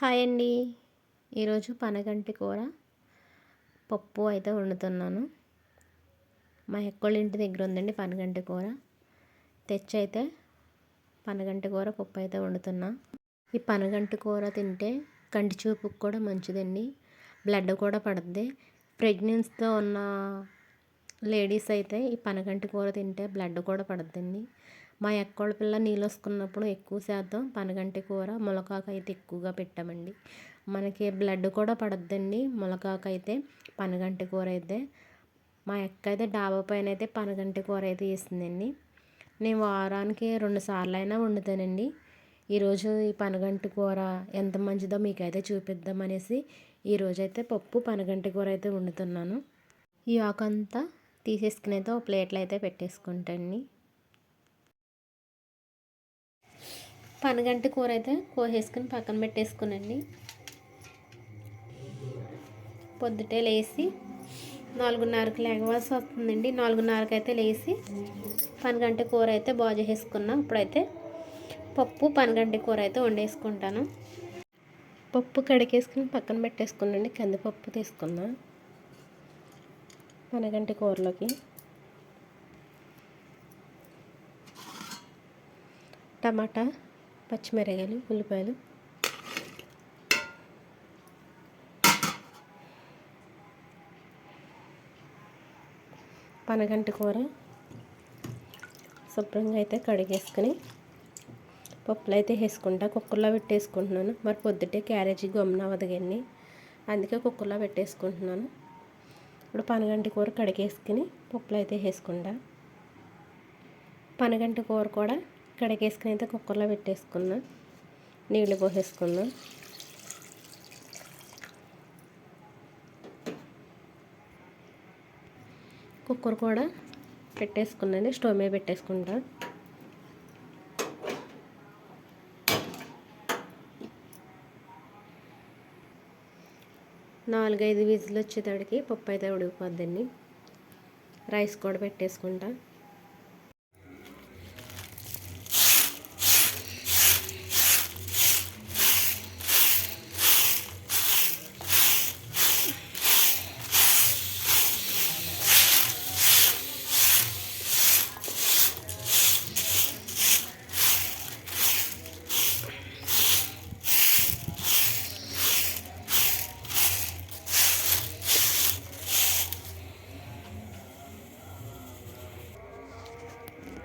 Hi అండి. ఈరోజు పనగంటి కూర పప్పు అయితే వండుతున్నాను. మా ఎక్కోళ్ళ ఇంటి దగ్గర ఉందండి పనగంటి కూర. తెచ్చి అయితే పనగంటి కూర పప్పు అయితే వండుతున్నా. ఈ పనగంటి కూర తింటే కంటి చూపుకు కూడా మంచిదండి. బ్లడ్ కూడా పడుద్ది. ప్రెగ్నెన్సీతో ఉన్న లేడీస్ అయితే ఈ పనగంటి కూర తింటే బ్లడ్ కూడా పడుద్దండి. మా ఎక్కోళ్ళ పిల్ల నీళ్ళు వస్తున్నప్పుడు ఎక్కువ శాతం పనగంటి కూర ములకాకు అయితే ఎక్కువగా పెట్టామండి. మనకి బ్లడ్ కూడా పడద్దండి. ములకాకు అయితే పనగంటి కూర అయితే. మా ఎక్క అయితే డాబా పైన అయితే పనగంటి కూర అయితే వేసిందండి. నేను వారానికి రెండు సార్లు అయినా వండుతానండి. ఈరోజు ఈ పనగంటి కూర ఎంత మంచిదో మీకైతే చూపిద్దామనేసి ఈరోజైతే పప్పు పనగంటి కూర అయితే వండుతున్నాను. ఈ ఆకంతా తీసేసుకుని అయితే ఒక ప్లేట్లో అయితే పెట్టేసుకుంటాను పనగంటి కూర అయితే కోసేసుకుని పక్కన పెట్టేసుకునండి. పొద్దుటే లేచి నాలుగున్నరకు లేగవలసి వస్తుందండి. నాలుగున్నరకు అయితే లేచి పనగంటి కూర అయితే బాగు చేసుకున్నాం ఇప్పుడైతే పప్పు పనగంటి కూర అయితే వండేసుకుంటాను. పప్పు కడిగేసుకుని పక్కన పెట్టేసుకున్నాండి కందిపప్పు తీసుకున్నా పనగంటి కూరలోకి. టమాటా పచ్చిమిరకాయలు ఉల్లిపాయలు. పనగంటి కూర శుభ్రంగా అయితే కడిగేసుకుని పప్పులు అయితే వేసుకుంటా. కుక్కర్లో పెట్టేసుకుంటున్నాను. మరి పొద్దుటే క్యారేజీ గమ్మున అవ్వదు అందుకే కుక్కర్లో పెట్టేసుకుంటున్నాను. ఇప్పుడు పనగంటి కూర కడిగేసుకుని పప్పులు అయితే వేసుకుంటా. పనగంటి కూర కూడా కడిగేసుకుని అయితే కుక్కర్లో పెట్టేసుకున్నా. నీళ్ళు పోసేసుకున్నా. కుక్కర్ కూడా పెట్టేసుకున్నాను స్టవ్ మీద పెట్టేసుకుంటా. నాలుగైదు విజులు వచ్చేటడికి పప్పు అయితే ఉడికిపోద్దండి రైస్ కూడా పెట్టేసుకుంటా.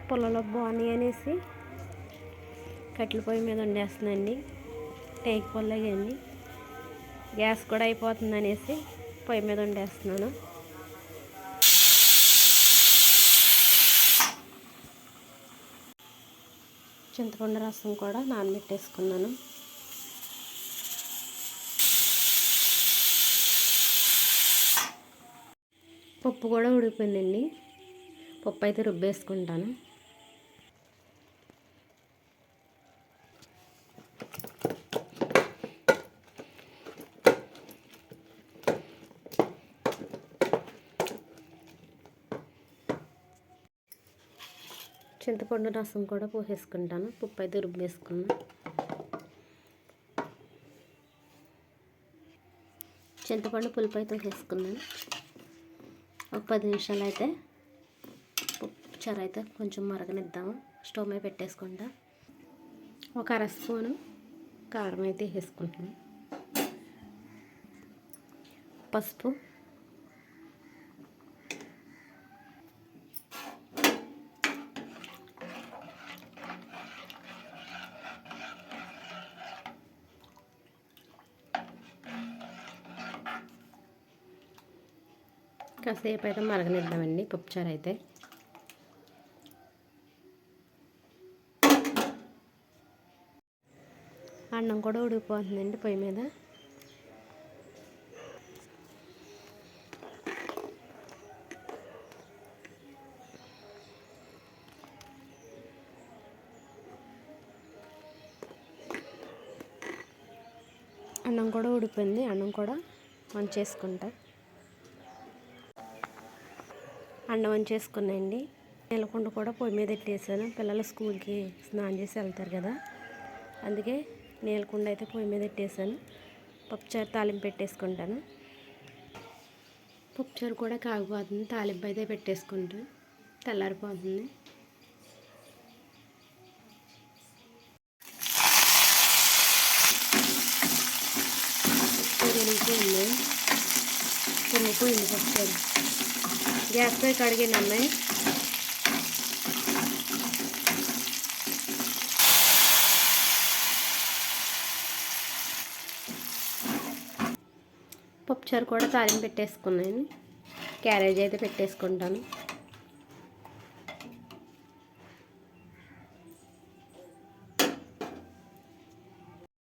పొలంలో బాగున్నాయి అనేసి కట్టెల పొయ్యి మీద వండేస్తుందండి టేక్ పొల్ల కానీ గ్యాస్ కూడా అయిపోతుంది అనేసి పొయ్యి మీద వండేస్తున్నాను. చింతపండు రసం కూడా నానబెట్టేసుకున్నాను. పప్పు కూడా ఉడిపోయిందండి పప్పు అయితే రుబ్బేసుకుంటాను. చింతపండు రసం కూడా పోసేసుకుంటాను. పప్పు అయితే రుబ్బేసుకున్నా. చింతపండు పులుపు అయితే వేసుకున్నాను ఒక పది నిమిషాలు అయితే చారు అయితే కొంచెం మరగనిద్దాము. స్టవ్ మీద పెట్టేసుకుంటా. ఒక అర స్పూను కారం అయితే వేసుకుంటాను పసుపు కాసేపు అయితే మరగనిద్దామండి పప్పుచారు అయితే అన్నం కూడా ఉడికిపోతుందండి పొయ్యి మీద. అన్నం కూడా ఉడిపోయింది అన్నం కూడా వంచేసుకుంటా. అన్నం చేసుకున్నాయండి నెలకొండ కూడా పొయ్యి మీద పెట్టేసాను పిల్లలు స్కూల్కి స్నానం చేసి వెళ్తారు కదా. అందుకే నీలకుండా అయితే పొయ్యి మీద పెట్టేసాను పప్పుచారు తాలింపు పెట్టేసుకుంటాను. పప్పుచారు కూడా కాగిపోతుంది. తాలింపు అయితే పెట్టేసుకుంటాను తెల్లారిపోతుంది. పొరిగిపోయింది పొరిగిపోయింది పప్పుచారు. గ్యాస్ పై కడిగిన అమ్మాయి పప్పుచారు కూడా తాలింపు పెట్టేసుకున్నాను క్యారేజ్ అయితే పెట్టేసుకుంటాను